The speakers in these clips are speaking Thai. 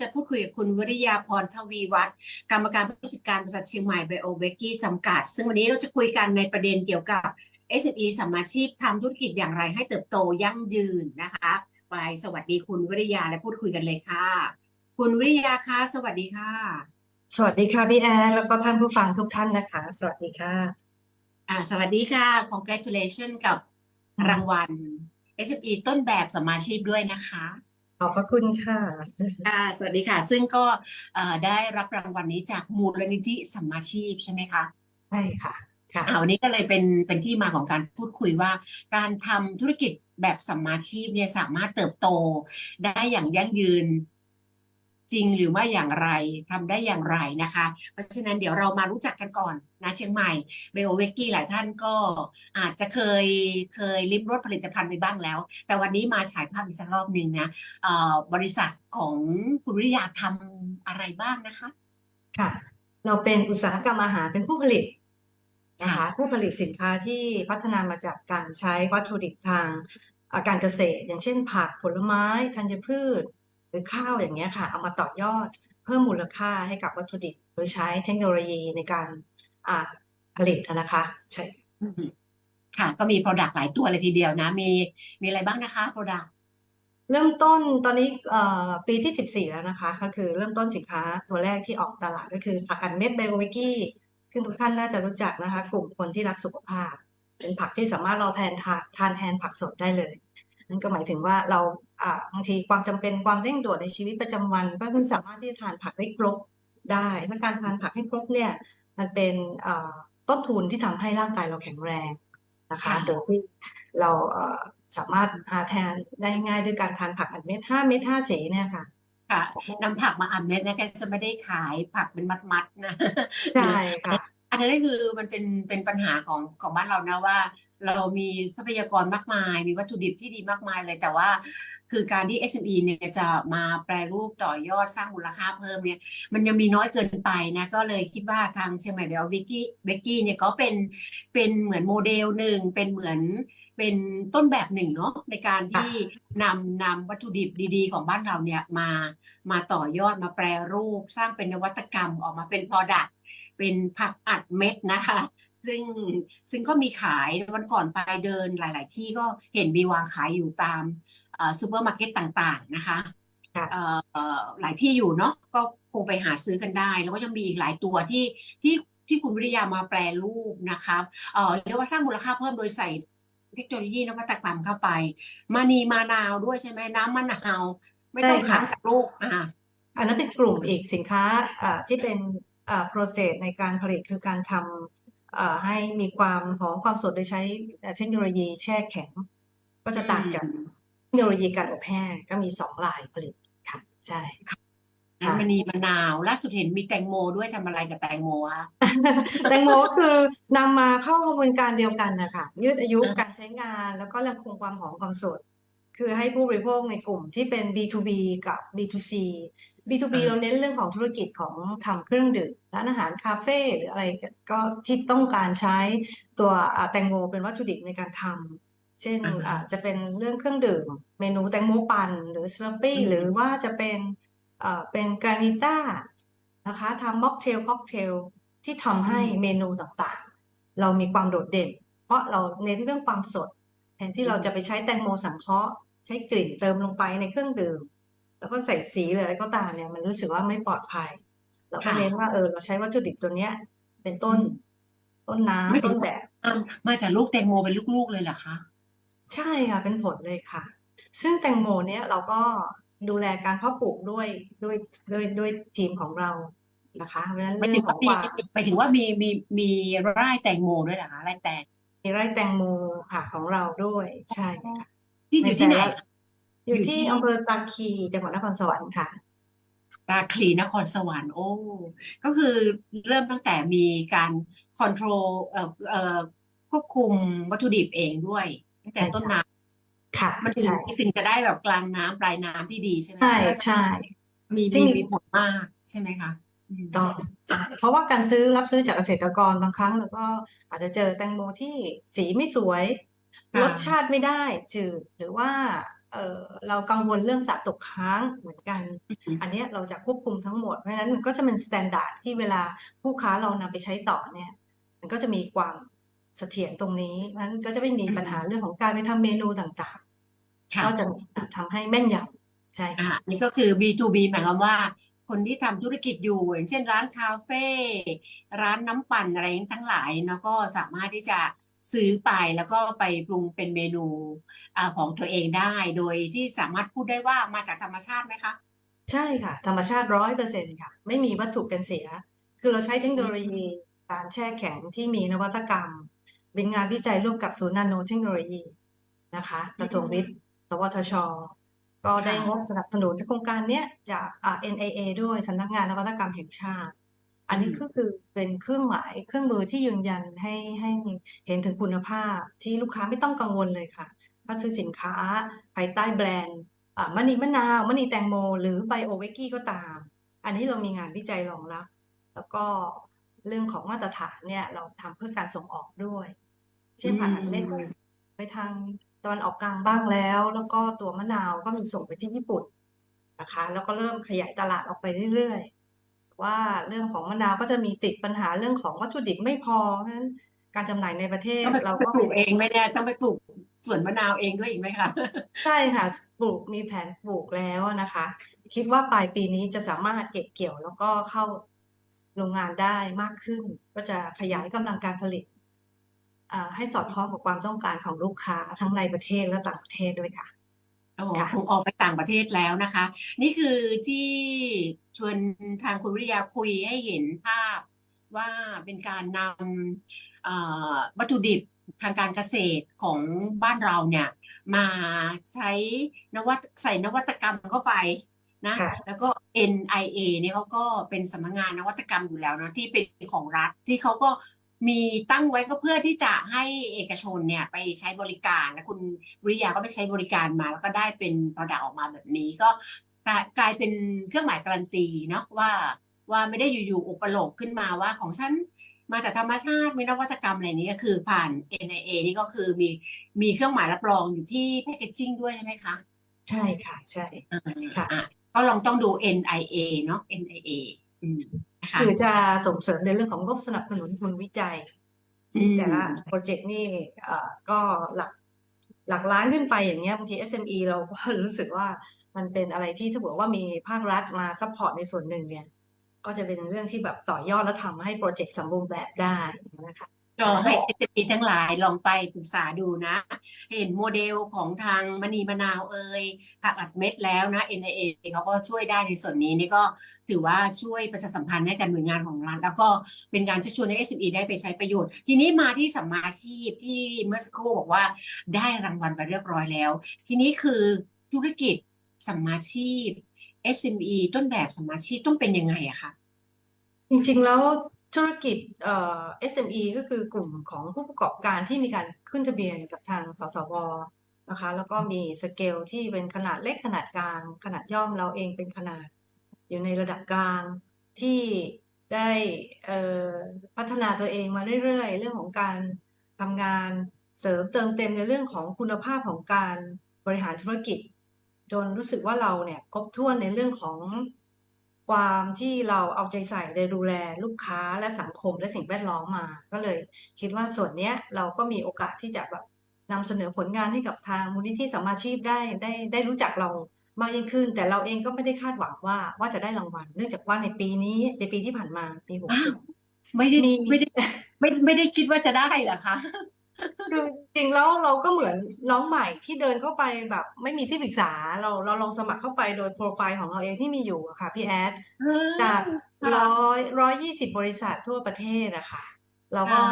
จะพูดคุยกับคุณวริยาพรทวีวัฒน์กรรมการผู้จัดการบริษัทเชียงใหม่ไบโอเบกกี้จำกัด ซึ่งวันนี้เราจะคุยกันในประเด็นเกี่ยวกับ SME สัมมาชีพทำธุรกิจอย่างไรให้เติบโตยั่งยืนนะคะไปสวัสดีคุณวริยาและพูดคุยกันเลยค่ะ คุณวริยาคะสวัสดีค่ะ สวัสดีค่ะพี่แอนแล้วก็ท่านผู้ฟังทุกท่านนะคะ สวัสดีค่ะอ่าสวัสดีค่ะ congratulation กับรางวัล SME ต้นแบบสัมมาชีพด้วยนะคะ ขอบพระคุณค่ะ ค่ะสวัสดีค่ะ ซึ่งก็เอ่อได้รับรางวัลนี้จากมูลนิธิสัมมาชีพใช่ไหมคะใช่ค่ะ ค่ะ อ่าวันนี้ก็เลยเป็นเป็นที่มาของการพูดคุยว่า การทำธุรกิจแบบสัมมาชีพเนี่ยสามารถเติบโตได้อย่างยั่งยืน จริงหรือไม่อย่างไรทำได้อย่างไรนะคะ เพราะฉะนั้นเดี๋ยวเรามารู้จักกันก่อนนะเชียงใหม่เบลเวกกี้หลายท่านก็อาจจะเคยเคยลิ้มรสผลิตภัณฑ์ไปบ้างแล้ว แต่วันนี้มาฉายภาพอีกสักรอบหนึ่งนะเอ่อบริษัทของคุณวิริยาทำอะไรบ้างนะคะ ค่ะ เราเป็นอุตสาหกรรมอาหารเป็นผู้ผลิตนะคะค่ะผู้ผลิตสินค้าที่พัฒนามาจากการใช้วัตถุดิบทางเอ่อการเกษตร อย่างเช่นผักผลไม้ธัญพืชห รือข้าวอย่างเงี้ยค่ะ เอามาต่อยอดเพิ่มมูลค่าให้กับวัตถุดิบ โดยใช้เทคโนโลยีในการอ่าผลิตนะคะใช่อืมค่ะ ก็มี Product หลายตัวเลยทีเดียวนะ มีมีอะไรบ้างนะคะ Product เริ่มต้นตอนนี้เอ่อปีที่ 14 แล้วนะคะ ก็คือเริ่มต้นสินค้าตัวแรกที่ออกตลาดก็คือผักอัดเม็ดไบโอวิกี้ซึ่งทุกท่านน่าจะรู้จักนะคะ กลุ่มคนที่รักสุขภาพ เป็นผักที่สามารถเราแทนทานทานแทนผักสดได้เลย นั่นก็หมายถึงว่าเราอ่าบางทีความจำเป็นความเร่งด่วนในชีวิตประจำวัน ก็ไม่สามารถที่จะทานผักได้ครบได้เพราะการทานผักให้ครบเนี่ยมันเป็นเอ่อต้นทุนที่ทำให้ร่างกายเราแข็งแรงนะคะค่ะโดยที่เราเอ่อสามารถหาแทนได้ง่ายด้วยการทานผักอัดเม็ดห้าเม็ดห้าสีเนี่ยค่ะค่ะนำผักมาอัดเม็ดนะคะจะไม่ได้ขายผักเป็นมัดๆนะใช่ค่ะอันนั้นก็คือมันเป็นเป็นปัญหาของของบ้านเรานะว่า เรามีทรัพยากรมากมาย มีวัตถุดิบที่ดีมากมายเลย แต่ว่าคือการที่ SME เนี่ยจะมาแปรรูปต่อยอดสร้างมูลค่าเพิ่มเนี่ย มันยังมีน้อยเกินไปนะ ก็เลยคิดว่าทางเชียงใหม่เบลวิกกี้เบกกี้เนี่ยก็เป็นเป็นเหมือนโมเดลหนึ่งเป็นเหมือนเป็นต้นแบบหนึ่งเนาะในการที่นำนำวัตถุดิบดีๆ ของบ้านเราเนี่ยมามาต่อยอดมาแปรรูป สร้างเป็นนวัตกรรมออกมาเป็น product เป็นผักอัดเม็ดนะคะ ซึ่งซึ่งก็มีขายวันก่อนไปเดินหลาย ๆ ที่ก็เห็นมีวางขายอยู่ตามซูเปอร์มาร์เก็ตต่าง ๆ นะคะค่ะเอ่อเอ่อหลายที่อยู่เนาะก็คงไปหาซื้อกันได้ แล้วก็ยังมีอีกหลายตัวที่ที่ที่คุณวิริยามาแปรรูปนะคะเอ่อเรียกว่าสร้างมูลค่าเพิ่มโดยใส่เทคโนโลยีนวัตกรรมเข้าไป มานีมานาวด้วยใช่ไหมน้ำมะนาว ไม่ต้องใช่ค่ะคั้นจากลูกอ่าอันนั้นเป็นกลุ่มอีกสินค้าอ่าที่เป็นอ่า process ในการผลิตคือการทำอ่า ให้มีความหอมความสดโดยใช้เทคโนโลยีแช่แข็ง ก็จะต่างจากเทคโนโลยีการอบแห้งก็มีสองลายผลิตค่ะ ใช่น้ำมณีมะนาวล่าสุดเห็นมีแตงโมด้วยทำอะไรกับแตงโมอะแตงโมก็คือนำมาเข้ากระบวนการเดียวกันนะคะยืดอายุการใช้งานแล้วก็ยังคงความหอมความสด คือให้ผู้บริโภคในกลุ่มที่เป็น B2B กับ B2C B2B อ่าเราเน้นเรื่องของธุรกิจของทำเครื่องดื่มร้านอาหารคาเฟ่หรืออะไรก็ที่ต้องการใช้ตัวอ่าแตงโมเป็นวัตถุดิบในการทำเช่นอ่าจะเป็นเรื่องเครื่องดื่ม เมนูแตงโมปั่นหรือสลัปปี้หรือว่าจะเป็นเอ่อเป็นกรานิต้านะคะทำม็อกเทลค็อกเทลที่ทำให้เมนูต่างๆ เรามีความโดดเด่น เพราะเราเน้นเรื่องความสดแทนที่เราจะไปใช้แตงโมสังเคราะห์ ใช้กลิ่นเติมลงไปในเครื่องดื่ม แล้วก็ใส่สีหรืออะไรก็ตามเนี่ยมันรู้สึกว่าไม่ปลอดภัย เราก็ค่ะเน้นว่าเออเราใช้วัตถุดิบตัวเนี้ย เป็นต้นต้นไม่น้ำถึต้งนแบบอะมาจากลูกแตงโมเป็นลูกๆเลยเหรอคะใช่ค่ะเป็นผลเลยค่ะ ซึ่งแตงโมเนี่ยเราก็ดูแลการเพาะปลูกด้วยด้วยด้วยด้วยทีมของเรานะคะเพราะฉะนั้นหมายเรื่ถึองงขว่าองมีความหมายถึงว่ามีมีมีไร่แตงโมด้วยเหรอคะไร่แตงมีไร่แตงโมค่ะของเราด้วยใช่ค่ะ ที่อยู่ที่ไหนในแต่ละอยู่อยู่ที่ที่อำเภอตาคีจังหวัดนครสวรรค์ค่ะตาคลีนครสวรรค์โอ้ก็คือเริ่มตั้งแต่มีการคอนโทรลเอ่อเอ่อควบคุมวัตถุดิบเองด้วย ตั้งแต่ใช่ค่ะต้นน้ค่ะำมันถึงใช่ถึงจะได้แบบกลางน้ำปลายน้ำที่ดีใช่ไหมใช่คะใช่มีที่มีมีมีผลมากใช่ไหมคะอืมต้องใช่เพราะว่าการซื้อรับซื้อจากเกษตรกรบางครั้งเราก็อาจจะเจอแตงโมที่สีไม่สวยค่ะ รสชาติไม่ได้จืดหรือว่าเเออเรากังวลเรื่องสะตกค้างเหมือนกันอืมอันเนี้ยเราจะควบคุมทั้งหมด เพราะฉะนั้นมันก็จะเป็นสแตนดาร์ดที่เวลาผู้ค้าเรานำไปใช้ต่อเนี่ย มันก็จะมีความเสถียรตรงนี้เพราะฉะนั้นก็จะไม่มีปัญหาเรื่องของการไปทำเมนูต่างๆค่ะก็จะทำให้แม่นยำใช่อ่าค่ะนี่ก็คือ B2B หมายความว่า คนที่ทำธุรกิจอยู่ อย่างเช่นร้านคาเฟ่ร้านน้ำปั่นอะไรทั้งหลายเนาะก็สามารถที่จะ ซื้อไปแล้วก็ไปปรุงเป็นเมนูอ่าของตัวเองได้ โดยที่สามารถพูดได้ว่ามาจากธรรมชาติไหมคะ ใช่ค่ะ ธรรมชาติร้อยเปอร์เซ็นต์ค่ะ ไม่มีวัตถุกันเสีย คือเราใช้เทคโนโลยีการแช่แข็งที่มีนวัตกรรม เป็นงานวิจัยร่วมกับศูนย์นาโนเทคโนโลยีนะคะกระทรวงวิทย์สวทช ก็ได้ค่ะงบสนับสนุนโครงการเนี้ยจากอ่า NIA ด้วยสำนักงานนวัตกรรมแห่งชาติ อันนี้ก็คือเป็นเครื่องหมายเครื่องมือที่ยืนยันให้ให้เห็นถึงคุณภาพที่ลูกค้าไม่ต้องกังวลเลยค่ะ ถ้าซื้อสินค้าภายใต้แบรนด์อ่ามณีมะนาวมณีแตงโม หรือไบโอเวกกี้ก็ตาม อันนี้เรามีงานวิจัยรองรับ แล้วก็เรื่องของมาตรฐานเนี่ยเราทำเพื่อการส่งออกด้วย เช่นผ่านเล่นไปทางตะวันออกกลางบ้างแล้ว แล้วก็ตัวมะนาวก็มีส่งไปที่ญี่ปุ่นนะคะ แล้วก็เริ่มขยายตลาดออกไปเรื่อยๆ ว่าเรื่องของมะนาวก็จะมีติดปัญหาเรื่องของวัตถุดิบไม่พอเพราะฉะนั้นการจำหน่ายในประเทศต้องไปเราไปก็ปลูกเองไหมเนี่ยต้องไปปลูกสวนมะนาวเองด้วยอีกไหมคะใช่ค่ะปลูกมีแผนปลูกแล้วนะคะ คิดว่าปลายปีนี้จะสามารถเก็บเกี่ยวแล้วก็เข้าโรงงานได้มากขึ้น ก็จะขยายกำลังการผลิตอ่าให้สอดคล้องกับความต้องการของลูกค้าทั้งในประเทศและต่างประเทศด้วยค่ะโอ้โหค่ะส่งออกไปต่างประเทศแล้วนะคะ นี่คือที่ ชวนทางคุณวิริยาคุยให้เห็นภาพว่าเป็นการนำเอ่อวัตถุดิบทางการเกษตรของบ้านเราเนี่ย มาใช้นวัตใส่นวัตกรรมเข้าไปนะค่ะแล้วก็ NIA เนี่ยเขาก็เป็นสำนักงานนวัตกรรมอยู่แล้วนะที่เป็นของรัฐที่เขาก็มีตั้งไว้ก็เพื่อที่จะให้เอกชนเนี่ยไปใช้บริการ และคุณวิริยาก็ไปใช้บริการมา แล้วก็ได้เป็น product ออกมาแบบนี้ ก็ กลายกลายเป็นเครื่องหมายการันตีเนาะว่าว่าไม่ได้อยู่ๆอุปโลกขึ้นมาว่าของฉันมาจากธรรมชาติมีนวัตกรรมอะไรนี้ก็คือผ่าน NIA นี่ก็คือมีมีเครื่องหมายรับรองอยู่ที่แพคเกจจิ้งด้วยใช่ไหมคะ ใช่ค่ะใช่อ่าค่ะอะก็ลองต้องดู NIA เนาะ NIA อืมนะคะคือจะส่งเสริมในเรื่องของงบสนับสนุนทุนวิจัยอืที่มแต่ละโปรเจกต์นี่เอ่อก็หลักหลักล้านขึ้นไปอย่างเงี้ยบางที SME เราก็รู้สึกว่า มันเป็นอะไรที่ถ้าบอกว่ามีภาครัฐมาซัพพอร์ตในส่วนหนึ่งเนี่ย ก็จะเป็นเรื่องที่แบบต่อยอดและทำให้โปรเจกต์สมบูรณ์แบบได้นะคะก็ให้ SME ทั้งหลายลองไปปรึกษาดูนะ เห็นโมเดลของทางมณีมะนาวเอ่ยผักอัดเม็ดแล้วนะ NIA เขาก็ช่วยได้ในส่วนนี้นี่ก็ถือว่าช่วยประชาสัมพันธ์ให้กับหน่วยงานของรัฐแล้วก็เป็นการชักชวนให้ SME ได้ไปใช้ประโยชน์ ทีนี้มาที่สัมมาอาชีพที่เมื่อสักครู่บอกว่าได้รางวัลไปเรียบร้อยแล้ว ทีนี้คือธุรกิจ สัมมาชีพ SME ต้นแบบสัมมาชีพต้องเป็นยังไงอะคะจริงๆแล้วธุรกิจเอ่อ SME ก็คือกลุ่มของผู้ประกอบการที่มีการขึ้นทะเบียนกับทางสสวนะคะแล้วก็มีสเกลที่เป็นขนาดเล็กขนาดกลาง ขนาดย่อมเราเองเป็นขนาด อยู่ในระดับกลางที่ได้พัฒนาตัวเองมาเรื่อยๆ เรื่องของการทำงานเสริมเติมเต็มในเรื่องของคุณภาพของการบริหารธุรกิจ จนรู้สึกว่าเราเนี่ยครบถ้วนในเรื่องของความที่เราเอาใจใส่ในดูแลลูกค้าและสังคมและสิ่งแวดล้อมมา ก็เลยคิดว่าส่วนเนี้ยเราก็มีโอกาสที่จะแบบนำเสนอผลงานให้กับทางมูลนิธิสัมมาชีพได้ได้ได้รู้จักเรามากยิ่งขึ้น แต่เราเองก็ไม่ได้คาดหวังว่าว่าจะได้รางวัล เนื่องจากว่าในปีนี้ในปีที่ผ่านมาปีหกไม่ได้ไม่ได้ไม่ไม่ได้คิดว่าจะได้เหรอคะ คือจริงแล้วเราก็เหมือนน้องใหม่ที่เดินเข้าไปแบบ ไม่มีที่ปรึกษาเราเราลองสมัครเข้าไปโดยโปรไฟล์ของเราเองที่มีอยู่อะค่ะ พี่แอดจากค่ะร้อยร้อยยี่สิบบริษัททั่วประเทศอะค่ะเราก็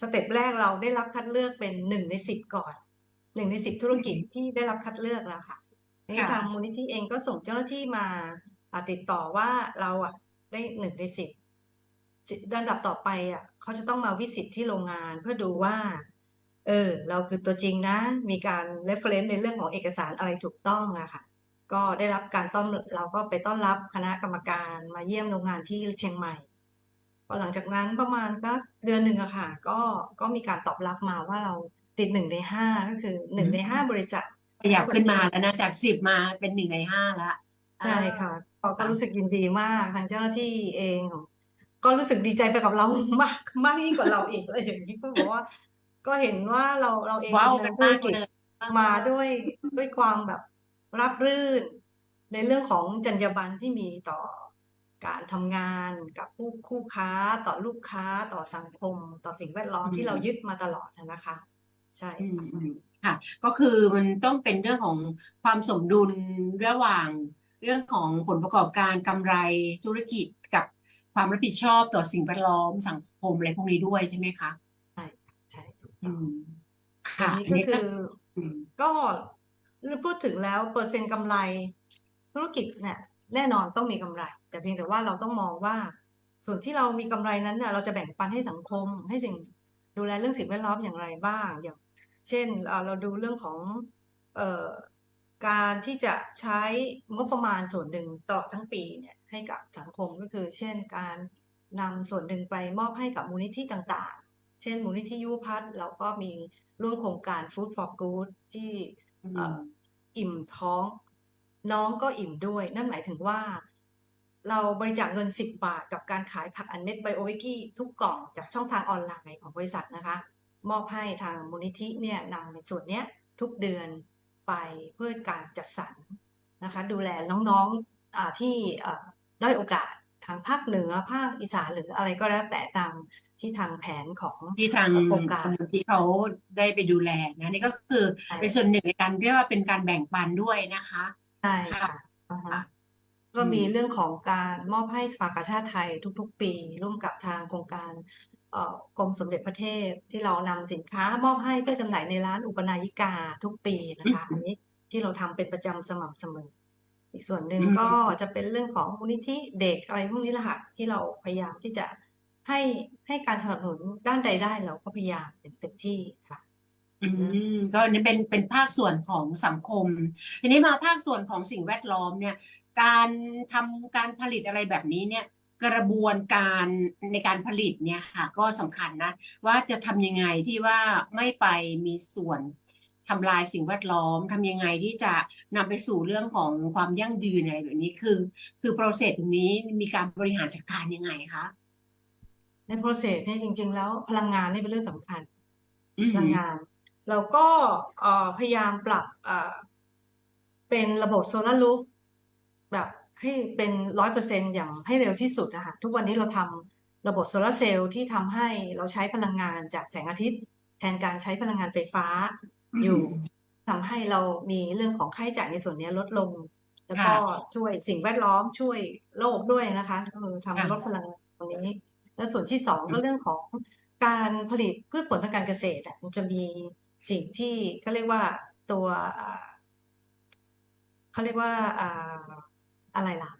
สเต็ปแรกเราได้รับคัดเลือกเป็นหนึ่งในสิบก่อนหนึ่งในสิบธุรกิจที่ได้รับคัดเลือกแล้วค่ะทีนี้ค่ะทางมูลนิธิเองก็ส่งเจ้าหน้าที่มาอ่าติดต่อว่าเราอะได้หนึ่งในสิบลำดับต่อไปอะเขาจะต้องมาวิสิตที่โรงงานเพื่อดูว่า เออ เราคือตัวจริงนะ มีการ reference ในเรื่องของเอกสารอะไรถูกต้องอะค่ะ ก็ได้รับการต้อนเราก็ไปต้อนรับคณะกรรมการมาเยี่ยมโรงงานที่เชียงใหม่พอหลังจากนั้นประมาณสักเดือนหนึ่งอะค่ะ ก็ก็มีการตอบรับมาว่าเราติดหนึ่งในห้าก็คือหนึ่งในห้าบริษัทขยับขึ้นมาแล้วนะจากสิบมาเป็นหนึ่งในห้าละใช่ค่ะเขาก็ค่ะรู้สึกยินดีมากทางเจ้าหน้าที่เองก็รู้สึกดีใจไปกับเรามากมากยิ่งกว่าเราอีกเลยอย่างนี้ก็บอกว่า ก็เห็นว่าเราเราเองว้าวทำกันธุรมากกิจเลยมาด้วยด้วยความแบบรับรื่น ในเรื่องของจรรยาบรรณที่มีต่อการทำงานกับผู้คู่ค้าต่อลูกค้าต่อสังคม ต่อสิ่งแวดล้อมอืมที่เรายึดมาตลอดนะคะ ใช่อืมอืมค่ะ ก็คือมันต้องเป็นเรื่องของความสมดุลระหว่างเรื่องของผลประกอบการกำไรธุรกิจกับความรับผิดชอบต่อสิ่งแวดล้อมสังคมอะไรพวกนี้ด้วยใช่ไหมคะใช่ถูก อืต้องมอัค่ะนนี้อันก็นี้คืก็ออืมก็พูดถึงแล้วเปอร์เซ็นต์กำไร ธุรกิจเนี่ยแน่นอนต้องมีกำไร แต่เพียงแต่ว่าเราต้องมองว่า ส่วนที่เรามีกำไรนั้นเนี่ยเราจะแบ่งปันให้สังคม ให้สิ่งดูแลเรื่องสิ่งแวดล้อมอย่างไรบ้าง อย่าง เช่นเอ่อเราดูเรื่องของเอ่อการที่จะใช้งบประมาณส่วนหนึ่งตลอดทั้งปีเนี่ยให้กับสังคมก็คือ เช่นการนำส่วนหนึ่งไปมอบให้กับมูลนิธิต่างๆ เช่นมูลนิธิยุวพัฒน์เราก็มีร่วมโครงการ Food for Good ที่อืเอ่มออิ่มท้อง น้องก็อิ่มด้วย นั่นหมายถึงว่า เราบริจาคเงิน 10 บาท กับการขายผักอันเน็ตไบโอวิกี้ทุกกล่องจากช่องทางออนไลน์ของบริษัทนะคะ มอบให้ทางมูลนิธิเนี่ยนำในส่วนเนี้ยทุกเดือนไปเพื่อการจัดสรรนะคะ ดูแลน้องๆอ่าที่เอ่อด้อยโอกาสทางภาคเหนือภาคอีสานหรืออะไรก็แล้วแต่ตาม ที่ทางแผนของที่ทางโครงการมูลที่เขาได้ไปดูแลนะนี่ก็คือใช่เป็นส่วนหนึ่งในการเรียกว่าเป็นการแบ่งปันด้วยนะคะใช่ค่ะค่ะอ่าฮะค่ะก็มีอืมเรื่องของการมอบให้สภากาชาติไทยทุก ๆ ปี ร่วมกับทางโครงการเอ่อกรมสมเด็จพระเทพที่เรานำสินค้ามอบให้เพื่อจำหน่ายในร้านอุปนายิกาทุกปีนะคะอันนี้ที่เราทำเป็นประจำสม่ำเสมอ อีกส่วนหนึ่งอืมก็จะเป็นเรื่องของมูลนิธิเด็กอะไรพวกนี้แหละค่ะที่เราพยายามที่จะ ให้ให้การสนับสนุนด้านใดได้เราก็พยายามเป็นเต็มที่ค่ะอืมก็อันนี้เป็นเป็นภาคส่วนของสังคม ทีนี้มาภาคส่วนของสิ่งแวดล้อมเนี่ย การทำการผลิตอะไรแบบนี้เนี่ย กระบวนการในการผลิตเนี่ยค่ะ ก็สำคัญนะ ว่าจะทำยังไงที่ว่าไม่ไปมีส่วนทำลายสิ่งแวดล้อมทำยังไงที่จะนำไปสู่เรื่องของความยั่งยืนอะไรแบบนี้คือ คือ process ตรงนี้มีการบริหารจัดการยังไงคะ ใน process เนี่ยจริง ๆ แล้วพลังงานนี่เป็นเรื่องสำคัญอืพลังมงาน เราก็เอ่อพยายามปรับเอ่อเป็นระบบโซลาร์รูฟแบบให้เป็นร้อยเปอร์เซ็นอย่างให้เร็วที่สุดนะคะทุกวันนี้เราทำระบบโซลาร์เซลล์ที่ทำให้เราใช้พลังงานจากแสงอาทิตย์ แทนการใช้พลังงานไฟฟ้าอืมอยู่ทำให้เรามีเรื่องของค่าใช้จ่ายในส่วนนี้ลดลง แล้วก็ค่ะช่วยสิ่งแวดล้อมช่วยโลกด้วยนะคะก็คือค่ะทำลดพลังงานตรงนี้ แล้วส่วนที่สองก็เรื่องของการผลิตพืชผลทางการเกษตรอะมันจะมีสิ่งที่เขาเรียกว่าตัวอ่าเขาเรียกว่าอ่าอะไรล่ะ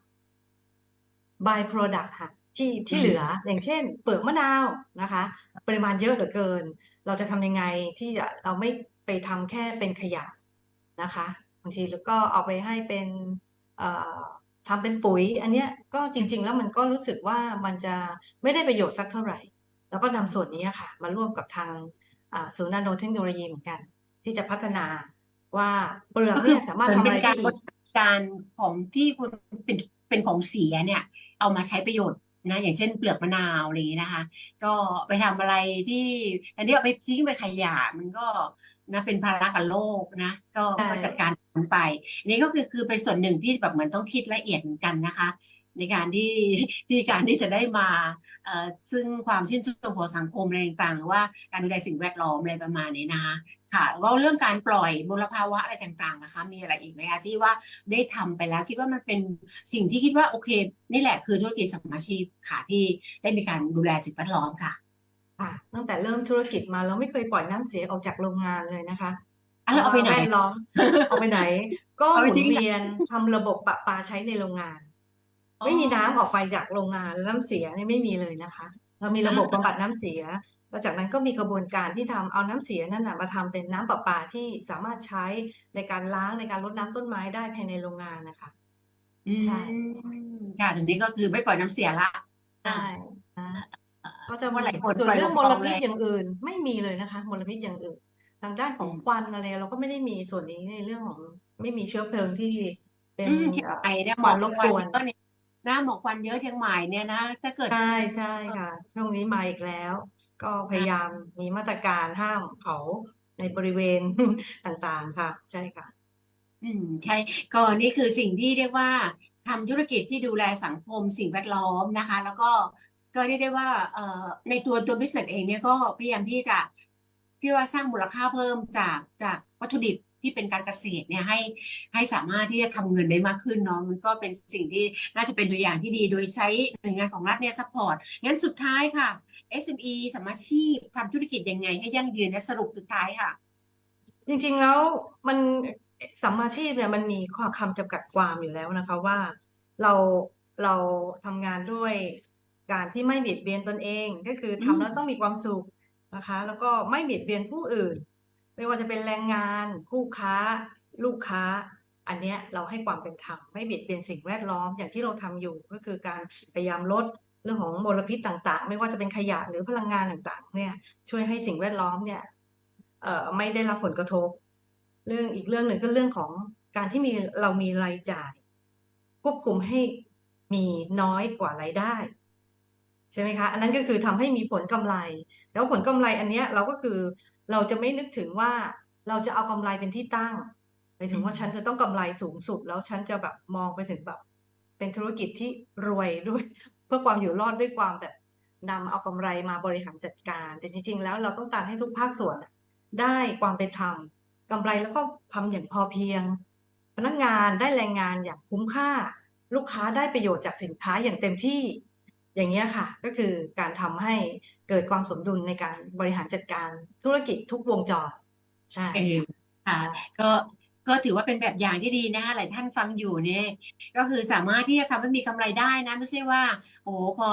by product ค่ะที่ที่เหลืออย่างเช่น เปลือกมะนาวนะคะ ปริมาณเยอะเหลือเกิน เราจะทำยังไงที่จะเราไม่ไปทำแค่เป็นขยะนะคะบางทีแล้วก็เอาไปให้เป็นเอ่อ ทำเป็นปุ๋ย อันเนี้ยก็จริง ๆ แล้วมันก็รู้สึกว่ามันจะไม่ได้ประโยชน์สักเท่าไหร่ แล้วก็นำส่วนนี้ค่ะมาร่วมกับทางศูนย์นาโนเทคโนโลยีเหมือนกัน ที่จะพัฒนาว่าเปลือกก็คืเนี่อยสามารถทำอะไรได้การของที่คุณเป็นเป็นของเสียเนี่ย เอามาใช้ประโยชน์นะอย่างเช่นเปลือกมะนาวอะไรอย่างนี้นะคะ ก็ไปทำอะไรที่อันนี้เอาไปทิ้งไปนขยะมันก็ นะเป็นภาระกับโลกนะก็ใช่ก็จัดการมันไปอันนี้ก็คือคือเป็นส่วนหนึ่งที่แบบเหมือนต้องคิดละเอียดเหมือนกันนะคะ ในการที่ที่การที่จะได้มาเอ่อซึ่งความชื่นชมของสังคมอะไรต่างๆหรือว่าการดูแลสิ่งแวดล้อมอะไรประมาณนี้นะคะค่ะแล้วเรื่องการปล่อยมลภาวะอะไรต่างๆนะคะ มีอะไรอีกไหมคะที่ว่าได้ทำไปแล้วคิดว่ามันเป็นสิ่งที่คิดว่าโอเค นี่แหละคือธุรกิจสัมมาชีพค่ะที่ได้มีการดูแลสิ่งแวดล้อมค่ะ ค่ะตั้งแต่เริ่มธุรกิจมาเราไม่เคยปล่อยน้ำเสียออกจากโรงงานเลยนะคะอะแล้วเอาไปไหนแวดล้อมเอาไปไหน ก็เอาหไปมุทิ้นงไหนเวียนทำระบบประปาใช้ในโรงงาน ไม่มีน้ำออกไปจากโรงงานแล้วน้ำเสียนี่ไม่มีเลยนะคะ เรามีระบบบำบัดน้ำเสียแล้วจากนั้นก็มีกระบวนการที่ทำเอาน้ำเสียนั่นนะมาทำเป็นน้ำประปาที่สามารถใช้ในการล้างในการรดน้ำต้นไม้ได้ภายในโรงงานนะคะอืใช่มค่ะทีนี้ก็คือไม่ปล่อยน้ำเสียละอ่าได้นะ ก็จะเพราะหลายคนส่วนปล่อยเรื่องลงมคลลองพิษเลยอย่างอื่น ไม่มีเลยนะคะมลพิษอย่างอื่น ทางด้านของอืมควันอะไรเราก็ไม่ได้มีส่วนนี้ในเรื่องของไม่มีเชื้อเพลิงที่เป็นอืมเชียงเอ่อใหม่เนี่ยคหมวัอนกรบควักนวนเยอะเนี่ยนะหมอกควันเยอะเชียงใหม่เนี่ยนะถ้าเกิดใช่ใช่ค่ะช่วงนี้มาอีกแล้ว ก็พยายามมีมาตรการห้ามเผาในบริเวณต่างๆค่ะ ใช่ค่ะ อืมใช่ก็นี่คือสิ่งที่เรียกว่าทำธุรกิจที่ดูแลสังคมสิ่งแวดล้อมนะคะ แล้วก็ ก็เรียกได้ว่าในตัวตัวบิสเนสเองเนี่ยก็พยายามที่จะที่ว่าสร้างมูลค่าเพิ่มจากจากวัตถุดิบที่เป็นการเกษตรเนี่ยให้ให้สามารถที่จะทำเงินได้มากขึ้นเนาะมันก็เป็นสิ่งที่น่าจะเป็นตัวอย่างที่ดีโดยใช้หน่วยงานของรัฐเนี่ยซัพพอร์ตงั้นสุดท้ายค่ะ SME สมมาชีพทำธุรกิจยังไงให้ยั่งยืนและสรุปสุดท้ายค่ะ จริงๆแล้วมันสัมมาชีพเนี่ยมันมีข้อคำจำกัดความอยู่แล้วนะคะว่าเราเราทำงานด้วย การที่ไม่เบียดเบียนตนเอง ก็คืออืทำมแล้วต้องมีความสุขนะคะ แล้วก็ไม่เบียดเบียนผู้อื่น ไม่ว่าจะเป็นแรงงาน คู่ค้า ลูกค้า อันเนี้ยเราให้ความเป็นธรรมไม่เบียดเบียนสิ่งแวดล้อมอย่างที่เราทำอยู่ก็คือการพยายามลดเรื่องของมลพิษต่างๆ ไม่ว่าจะเป็นขยะหรือพลังงานต่างๆ เนี่ย ช่วยให้สิ่งแวดล้อมเนี่ยเอ่อไม่ได้รับผลกระทบ เรื่องอีกเรื่องหนึ่งก็เรื่องของการที่มีเรามีรายจ่าย ควบคุมให้มีน้อยกว่ารายได้ใช่ไหมคะ อันนั้นก็คือทำให้มีผลกำไร แล้วผลกำไรอันเนี้ยเราก็คือเราจะไม่นึกถึงว่าเราจะเอากำไรเป็นที่ตั้งไปถึงว่าฉันจะต้องกำไรสูงสุด แล้วฉันจะแบบมองไปถึงแบบ เป็นธุรกิจที่รวยด้วย เพื่อความอยู่รอดด้วยความแบบนำเอากำไรมาบริหารจัดการ แต่จริง ๆ แล้วเราต้องการให้ทุกภาคส่วน ได้ความเป็นธรรมกำไรแล้วก็ทำอย่างพอเพียง พนักงานได้แรงงานอย่างคุ้มค่า ลูกค้าได้ประโยชน์จากสินค้าอย่างเต็มที่ อย่างเงี้ยค่ะ ก็คือการทำให้เกิดความสมดุลในการบริหารจัดการธุรกิจทุกวงจรใช่เออค่ะก็ก็ถือว่าเป็นแบบอย่างที่ดีนะคะหลายท่านฟังอยู่เนี่ยก็คือสามารถที่จะทำให้มีกำไรได้นะ ไม่ใช่ว่า โอ้พอ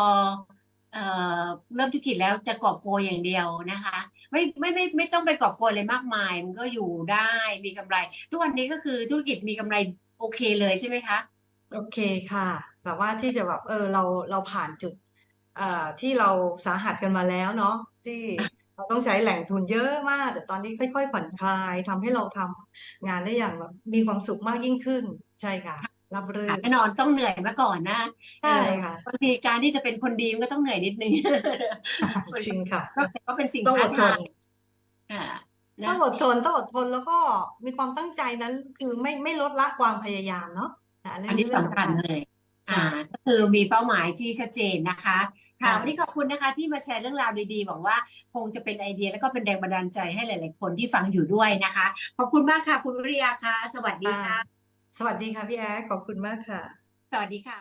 เอ่อเริ่มธุรกิจแล้วจะกอบโกยอย่างเดียวนะคะ ไม่ไม่ไม่ไม่ต้องไปกอบโกยเลยมากมาย มันก็อยู่ได้มีกำไร ทุกวันนี้ก็คือธุรกิจมีกำไรโอเคเลยใช่ไหมคะ โอเคค่ะ แต่ว่าที่จะแบบเออเราเราผ่านจุดเอ่อที่เราสาหัสกันมาแล้วเนาะที่เราต้องใช้แหล่งทุนเยอะมาก แต่ตอนนี้ค่อยๆผ่อนคลายทำให้เราทำงานได้อย่างแบบมีความสุขมากยิ่งขึ้น ใช่ค่ะ รับรื่ค่ะนแน่นอนต้องเหนื่อยมาก่อนนะเอใช่อค่ะ บางทีการที่จะเป็นคนดีมันก็ต้องเหนื่อยนิดนึง จริงค่ะก็แต่ก็เป็นสิ่งต้องอท้าดททานยอ่านะต้องอดทนต้องอดทนแล้วก็มีความตั้งใจนั้นคือไม่ไม่ลดละความพยายามเนาะ อะเรื่อัอนงนี้เรื่องสำคัญเลยใช่อ่าก็คือมีเป้าหมายที่ชัดเจนนะคะค่ะค่ะวันนี้ขอบคุณนะคะที่มาแชร์เรื่องราวดีๆหวังว่าคงจะเป็นไอเดีย แล้วก็เป็นแรงบันดาลใจให้หลาย ๆ คนที่ฟังอยู่ด้วยนะคะ ขอบคุณมากค่ะ คุณวิริยาค่ะ สวัสดีค่ะ สวัสดีค่ะพี่แอ๊ขอบคุณมากค่ะ สวัสดีค่ะ